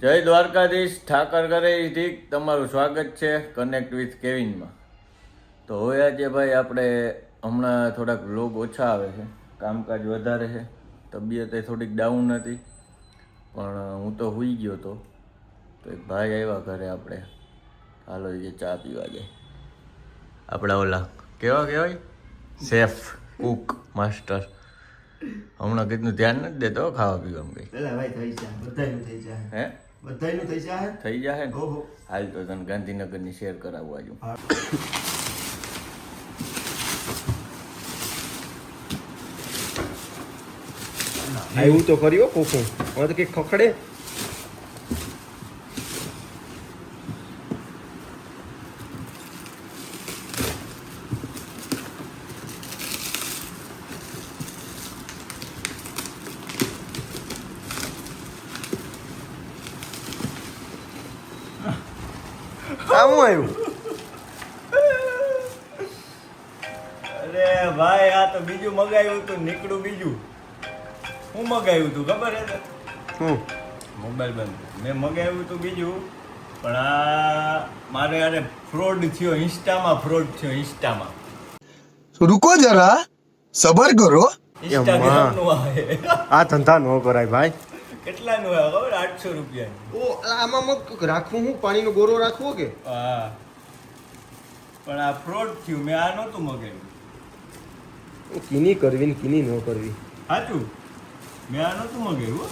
જય દ્વારકાધીશ ઠાકર ઘરે ઈ ઠીક તમારું સ્વાગત છે કનેક્ટ વિથ કેવિનમાં તો હવે આજે ભાઈ આપણે હમણાં થોડાક લોગ ઓછા આવે છે. કામકાજ વધારે છે. તબિયત એ થોડીક ડાઉન હતી. પણ હું તો હુઈ ગયો તો. તો એક ભાઈ આવ્યા ઘરે આપણે. હાલો એ ચા પીવા જાય. આપણા ઓલા. કેવા કહેવાય? શેફ કુક માસ્ટર હમણાં કેટલું ધ્યાન નથી દેતો ખાવા પીવામાં કઈ. ભાઈ થઈ જાય બધા થઈ જાય હે? બધાયનું થઈ જાય થઈ જાય ને? ઓહો. હાલ તો તને ગાંધીનગરની શેર કરાવવા આજુ આવ્યું તો કર્યો કોકો. હવે તો કંઈક ખખડે. આમ આવ્યું. અરે ભાઈ આ તો બીજું મગાવ્યું તું નીકળું બીજું. હું મગાવ્યું તું ખબર હે હું? મોબાઈલ બંધ મેં મગાવ્યું તું બીજું પણ આ મારે આને ફ્રોડ થયો ઇન્સ્ટામાં ફ્રોડ થયો ઇન્સ્ટામાં. રૂકો જરા સબર કરો. આ ધંધા ન કરાય ભાઈ. કેટલાનું હોય? ખબર? આઠસો રૂપિયા ઓ આમાં મત રાખવું હું? પાણીનો ગોરો રાખવો કે? હા પણ આ ફ્રોડ થયું. મેં આ નહોતું મગાવ્યું. કીની કરવી ને કીની ન કરવી? સાચું મેં આ નહોતું મગાવ્યું.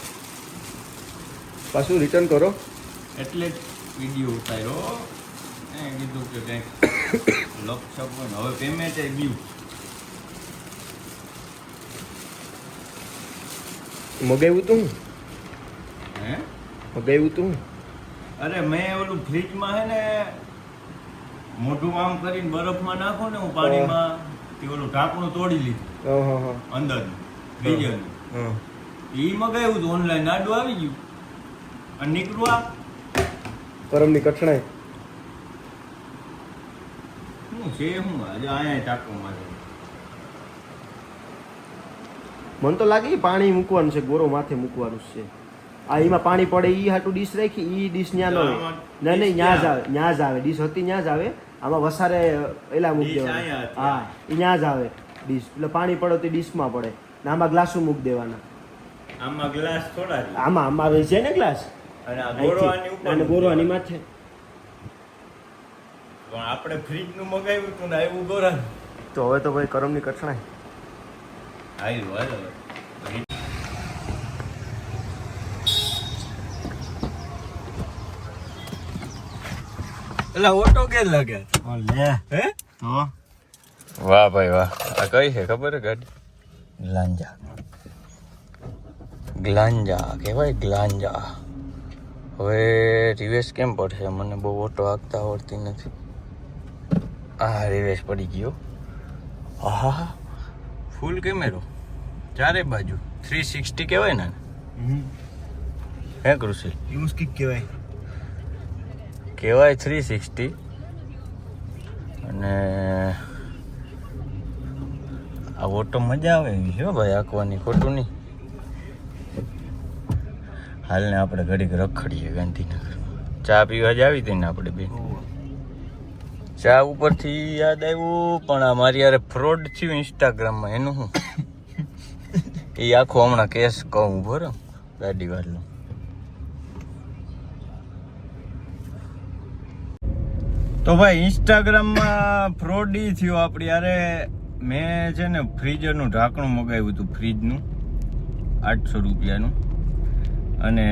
પાછું રિટર્ન કરો. એટલે જ વીડિયો ઉતાર્યો કીધું કે કંઈક લોક શોપ હોય ને હવે પેમેન્ટ એ ગયું મગાવ્યું તું? હું? હે મગાવ્યું તું. અરે મેં ઓલું ફ્રીજમાં હે ને મોઢું આમ કરીને બરફમાં નાખો ને હું પાણીમાં તે ઓલું ઢાંકણું તોડી લીધું. અંદર હા હા. હા એ મગાવ્યું હતું ઓનલાઈન નાડું આવી ગયું. અને નીકળું આ. કરમની કઠણાઈ. શું છે હું આજે અહીંયા ટાંકો મારે. મને તો લાગે પાણી મૂકવાનું છે ગોરો માથે મૂકવાનું છે. આ એમાં પાણી પડે એ હાટું ડીશ રાખી ઈ ડીશ ન્યા ન હોય. ના નહીં ન્યા. જ આવે ન્યા જ આવે ડીશ હતી ન્યા જ આવે. આમાં વસારે એલા મૂકી દેવા દેવાના. હા એ ન્યા જ આવે ડીશ. એટલે પાણી પડે તો ડીશમાં પડે. ને આમાં ગ્લાસો મૂકી દેવાના. આમાં ગ્લાસ થોડા આમાં આમાં આવે છે ને ગ્લાસ? અને ગોરવાની માથે. પણ આપણે ફ્રીજનું મગાવ્યું હતું ને આવ્યું ગોરા તો હવે તો ભાઈ કરમની કઠણાઈ. આવ્યું હાલો એટલે ઓટો કે લાગે? લે. હે? તો? વાહ ભાઈ વાહ. આ કઈ છે ખબર છે ગાડી? ગ્લાંજા. ગ્લાંજા કહેવાય ગ્લાંજા. હવે રિવેશ કેમ પડશે? મને બહુ ઓટો આગતા આવડતી નથી. આ રિવેશ પડી ગયો. આહા. ફૂલ કેમેરો ચારે બાજુ. થ્રી સિક્સટી કહેવાય ને? હે કૃષિ યુઝ કિક કહેવાય. કહેવાય થ્રી સિક્સટી. અને આ ઓટો મજા આવે એવી છે ભાઈ, આંકવાની ખોટું નહીં. હાલને આપણે ઘડીક રખડીએ ગાંધીનગર. ચા પીવા જ આવી હતી ને આપણે બે ચા ઉપરથી યાદ આવ્યું, પણ આ મારી યારે ફ્રોડ થયું ઇન્સ્ટાગ્રામમાં, એનું શું? એ આખો હમણાં કેસ કહું બરો ગાડી વાળું તો ભાઈ ઇન્સ્ટાગ્રામમાં ફ્રોડી થયો આપણી અરે મેં છે ને ફ્રીજરનું ઢાંકણું મગાવ્યું હતું, ફ્રીજનું. આઠસો રૂપિયાનું. અને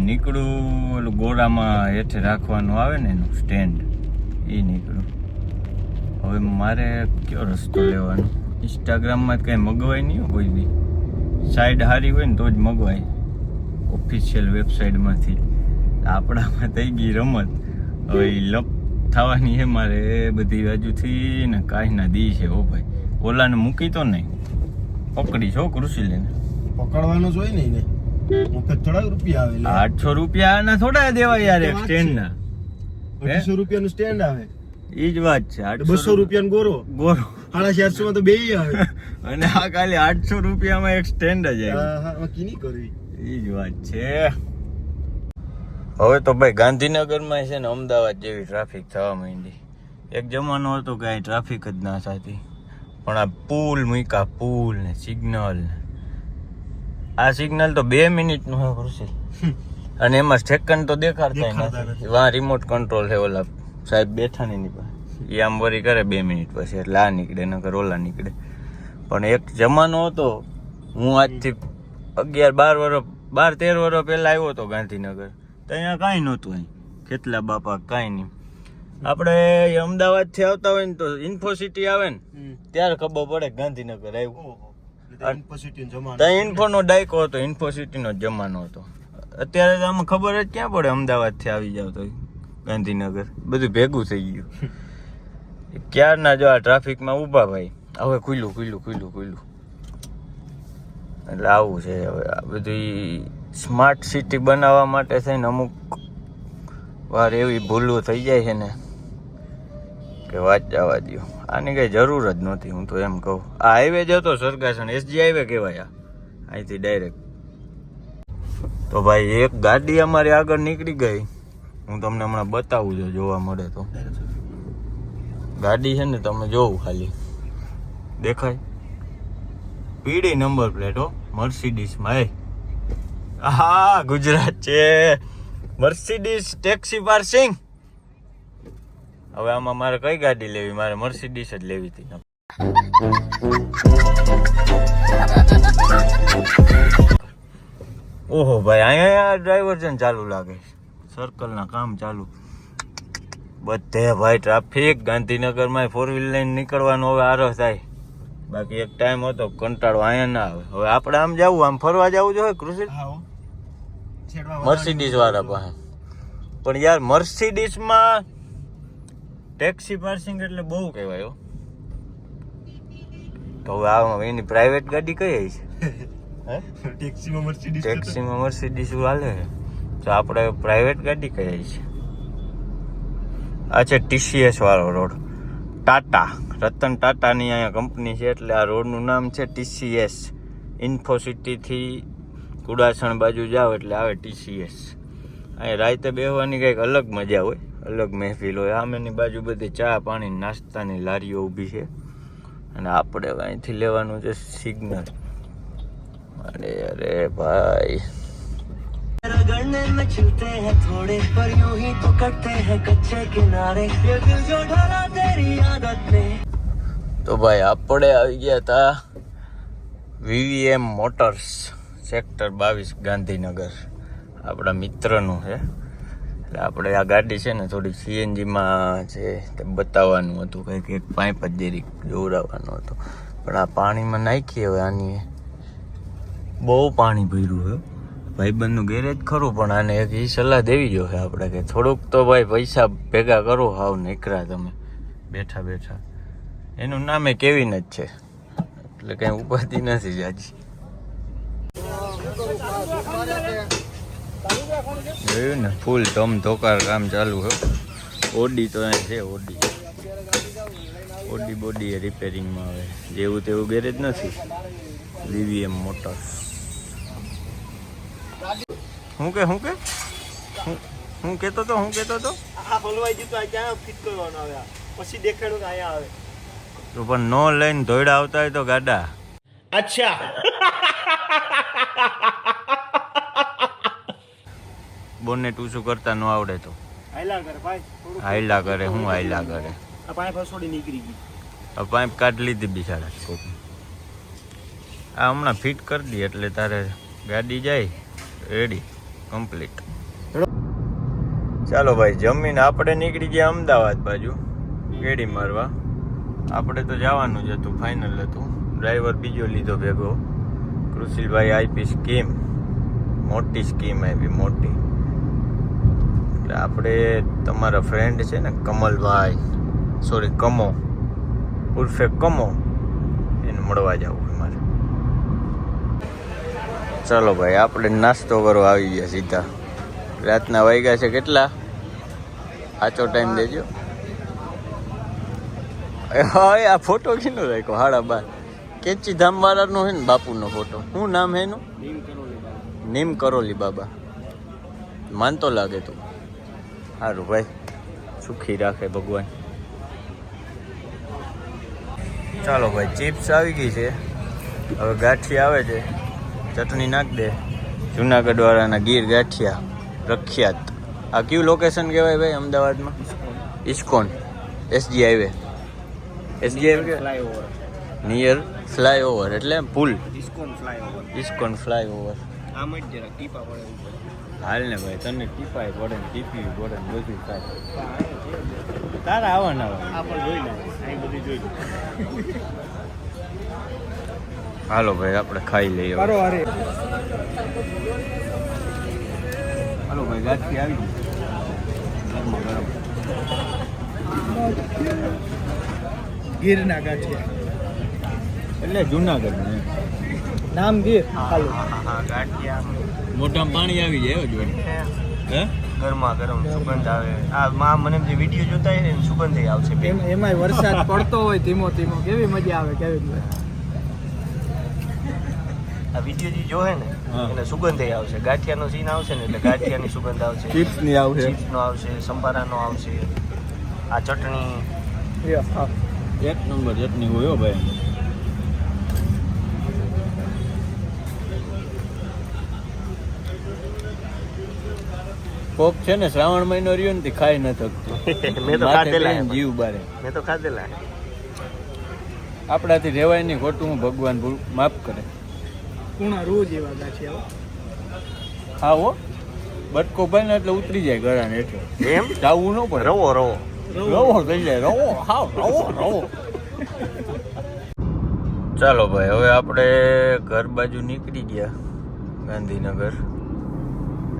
નીકળું, ઓલું ગોળામાં હેઠે રાખવાનું આવે ને એનું સ્ટેન્ડ એ નીકળું હવે મારે કયો રસ્તો લેવાનો? ઇન્સ્ટાગ્રામમાં જ કાંઈ મગવાય નહીં કોઈ બી. સાઈડ સારી હોય ને તો જ મગવાય. ઓફિશિયલ વેબસાઇટમાંથી આપણામાં થઈ ગઈ રમત. હવે લપ થવાની છે મારે બધી બાજુથી ને કાંઈ ના દી છે ઓ ભાઈ. ઓલાને મૂકી તો નહીં. પકડી છો કૃષિ લઈને? પકડવાનો જ હોય ને થોડા રૂપિયા આવે આઠસો રૂપિયા ના થોડા દેવાય યાર સ્ટેન્ડ ના. અઢીસો રૂપિયાનું સ્ટેન્ડ આવે. ઈ જ વાત છે બસો બસો નું ગોરો. ગોરો. સાડા ચારસો માં તો બે આવે. અને આ ખાલી આઠસો રૂપિયામાં એક સ્ટેન્ડ જ આવે. કીની કરવી. ઈ જ વાત છે. હવે તો ભાઈ ગાંધીનગરમાં છે ને અમદાવાદ જેવી ટ્રાફિક થવા માંડી. એક જમાનો હતો કે અહીં ટ્રાફિક જ ના થતી. પણ આ પુલ મૂકા પુલ ને સિગ્નલ આ સિગ્નલ તો બે મિનિટનું હોય કૃષિ અને એમાં સેકન્ડ તો દેખાડતા નથી. વાં રિમોટ કંટ્રોલ છે ઓલા સાહેબ બેઠા નહીં એની એ આમ વરી કરે બે મિનિટ પછી એટલે આ નીકળે નકર ઓલા નીકળે. પણ એક જમાનો હતો હું આજથી અગિયાર બાર વર્ષ બાર તેર વર્ષ પહેલાં આવ્યો હતો ગાંધીનગર. તો અહીંયા કાંઈ નહોતું અહીં. ખેતલા બાપા કાંઈ નહીં. આપણે અમદાવાદથી આવતા હોય ને તો ઇન્ફોસિટી આવે ને ત્યારે ખબર પડે ગાંધીનગર આવ્યું. ત્યાં ઇન્ફોનો ડાયકો હતો ઇન્ફોસિટીનો જમાનો હતો. અત્યારે તો આમાં ખબર જ ક્યાં પડે અમદાવાદથી આવી જાવ તો ગાંધીનગર. બધું ભેગું થઈ ગયું. ક્યારના જો આ ટ્રાફિકમાં ઊભા ભાઈ? હવે ખુલ્લું ખુલ્લું ખુલ્લું ખુલ્લું. એટલે આવું છે હવે આ બધી સ્માર્ટ સિટી બનાવવા માટે થઈને અમુક વાર એવી ભૂલો થઈ જાય છે ને, કે વાત જવા દો આની કંઈ જરૂર જ નહોતી, હું તો એમ કહું. આ હાઈવે જતો સરગાસણ એસજી હાઈવે કહેવાય અહીંથી ડાયરેક્ટ તો ભાઈ, એક ગાડી અમારી આગળ નીકળી ગઈ. હું તમને હમણાં બતાવું છું જોવા મળે તો. ગાડી છે ને, તમે જોવું ખાલી. દેખાય? પીડી નંબર પ્લેટ હો મર્સિડીસમાં હા ગુજરાત છે. મર્સિડીસ ટેક્સી પાર્સિંગ હવે આમાં મારે કઈ ગાડી લેવી? મારે મર્સિડીઝ જ લેવી હતી. ઓહો ભાઈ, અહીંયા ડ્રાઈવર્જન ચાલુ લાગે સર્કલના કામ ચાલુ. બધે ભાઈ ટ્રાફિક ગાંધીનગરમાં ફોર વ્હીલ લઈને નીકળવાનો હવે આરો થાય. બાકી એક ટાઈમ હતો, કંટાળો અહીંયા ના આવે. હવે આપણે આમ જવું, આમ ફરવા જવું જોઈએ કૃષિ? મર્સિડીઝ વાળા પાસે. પણ યાર મર્સિડીઝમાં ટેક્સી પાર્સિંગ એટલે બહુ કહેવાય તો હવે આ એની પ્રાઇવેટ ગાડી કઈ છે? ટેક્સીમાં મર્સિડીઝ ટેક્સીમાં મર્સિડીઝ હાલે તો આપણે પ્રાઇવેટ ગાડી કઈ છે? આ છે ટીસીએસ વાળો રોડ ટાટા રતન ટાટાની અહીંયા કંપની છે એટલે આ રોડનું નામ છે ટીસીએસ ઇન્ફોસિટીથી કુડાસણ બાજુ જાઓ એટલે આવે ટીસીએસ અહીં રાતે બેસવાની કંઈક અલગ મજા હોય અલગ મહેફિલ હોય આમેની બાજુ બધી ચા પાણી નાસ્તાની લારીઓ ઊભી છે અને આપણે હવે અહીંથી લેવાનું છે સિગ્નલ અરે અરે ભાઈ रगड़ने में चलते हैं थोड़े पर यूं ही तो कटते हैं कच्चे किनारे ये दिल जो ढला तेरी आदत ने તો ભાઈ આપણે આવી ગયા હતા વીવીએમ મોટર્સ સેક્ટર બાવીસ ગાંધીનગર. આપણા મિત્રનું છે. એટલે આપણે આ ગાડી છે ને થોડી સીએનજીમાં છે તે બતાવવાનું હતું. કંઈક એક પાઇપ જ જેરી જોવડાવવાનો હતો. પણ આ પાણીમાં નાખીએ હવે આની. બહુ પાણી ભર્યું હોય ભાઈબંધનું ગેરેજ ખરું, પણ આને એક એ સલાહ દેવી જોઈએ આપણે કે થોડુંક તો ભાઈ પૈસા ભેગા કરો, હાવ નીકળ્યા તમે. બેઠા બેઠા. એનું નામે કેવિન જ છે. એટલે કંઈ ઉપાધિ નથી જાજી. જોયું ને ફૂલ ધમ ધોકાર કામ ચાલુ છે ઓડી તો અહીં છે ઓડી. ઓડી બોડી એ રિપેરિંગમાં આવે. જેવું તેવું ગેરેજ નથી. વીવીએમ મોટર હું કે હું કે? હું- કેતો તો હું કેતો તો? આ બોલવાઈ જતો આ ક્યાં ફિટ કરવાનો આવે પછી દેખાડ્યું કે અહીંયા આવે. તો પણ નો લઈને ધોઈડા આવતા હોય તો ગાડા. અચ્છા. બોને ટૂસું કરતા ન આવડે તો. હાઈલા કરે ભાઈ થોડું કરે હું હાઈલા કરે. આ પાઇપ ફસોડી નીકળી ગઈ. પાઇપ કાઢી લીધી બિચારા સ્કોપ આ હમણાં ફિટ કરી દી એટલે તારે ગાડી જાય રેડી કમ્પ્લીટ. ચાલો ભાઈ જમીન આપણે નીકળી ગયા અમદાવાદ બાજુ ગેડી મારવા. આપણે તો જવાનું જ હતું ફાઇનલ હતું. ડ્રાઈવર બીજો લીધો ભેગો. કૃષિલભાઈ આઈપી સ્કીમ મોટી સ્કીમ આવી મોટી. એટલે આપણે તમારા ફ્રેન્ડ છે ને કમલભાઈ. સોરી કમો. ઉર્ફે કમો. એને મળવા જવું મારે. ચાલો ભાઈ આપણે નાસ્તો કરવા આવી ગયા સીધા. રાતના વાગ્યા છે કેટલા? આચો ટાઈમ દેજો. એ હા એ આ ફોટો કીનો રાખ્યો? હાડા બાર. કેચી ધામ વાળાનો છે ને બાપુનો ફોટો શું નામ છે એનું? નીમ કરોલી બાબા. માનતો લાગે તું. સારું ભાઈ. સુખી રાખે ભગવાન? ચાલો ભાઈ ચિપ્સ આવી ગઈ છે. હવે ગાંઠિયા આવે છે. ચટણી નાખ દે. જુનાગઢ વાળાના ગીર ગાંઠિયા પ્રખ્યાત. આ કયું લોકેશન કહેવાય ભાઈ અમદાવાદમાં? ISKCON. SG highway. SG highway near flyover એટલે પુલ. ISKCON flyover. ISKCON flyover. આમ જ જરા ટીપા પડે હાલ ને ભાઈ તને ટીપાય પડે ને ટીપી પડે ને બધું થાય. તારા આવવાના આવે આ પણ જોઈ લે અહીં બધી જોઈ લે. હાલો ભાઈ આપણે ખાઈ લઈએ. હાલો ભાઈ ગાંઠી આવી ગરમા ગરમ. ગીરના ગાંઠિયા એટલે જુનાગઢ ને. નામ ગીર ખાલી. હા ગાંઠિયા મોઢામાં પાણી આવી જાય જોડે હે? ગરમા ગરમ સુગંધ આવે. આ માં મને જે વીડિયો જોતા હોય ને સુગંધ આવશે એમાંય વરસાદ પડતો હોય ધીમો ધીમો. કેવી મજા આવે કેવી મજા આ વીડિયો જે જોહે ને. એને સુગંધ આવશે. ગાંઠિયાનો સીન આવશે ને એટલે ગાંઠિયાની સુગંધ આવશે. ચિપ્સની આવશે. ચિપ્સનો આવશે સંભારાનો આવશે. આ ચટણી. એક નંબર ચટણી હોય હો ભાઈ. કોક છે ને શ્રાવણ મહિનો રહ્યો ને તે ખાઈ ન થકતું મેં તો ખાધેલા જીવ બારે. મેં તો ખાધેલા. આપણાથી રહેવાય નહીં ખોટું ભગવાન ભૂ- માફ કરે. કુણા રૂ જેવા ગાંઠિયા હા? હો બટકો ભાઈ ને એટલે ઉતરી જાય ગળાને એટલે એમ? જાવું ન પડે. રવો રવો. રવો થઈ જાય. રવો હા રવો રવો. ચાલો ભાઈ હવે આપણે ઘર બાજુ નીકળી ગયા ગાંધીનગર.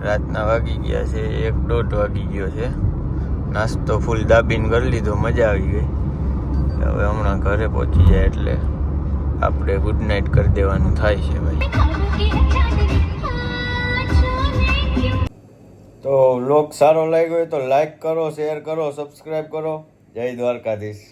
રાતના વાગી ગયા છે, એક દોઢ વાગી ગયો છે. નાસ્તો ફૂલ દાબીને કરી લીધો, મજા આવી ગઈ. હવે હમણાં ઘરે પહોંચી જાય એટલે આપણે ગુડ નાઇટ કરી દેવાનું થાય છે ભાઈ. તો લોક સારો લાગ્યો હોય તો લાઈક કરો શેર કરો સબસ્ક્રાઈબ કરો. જય દ્વારકાધીશ.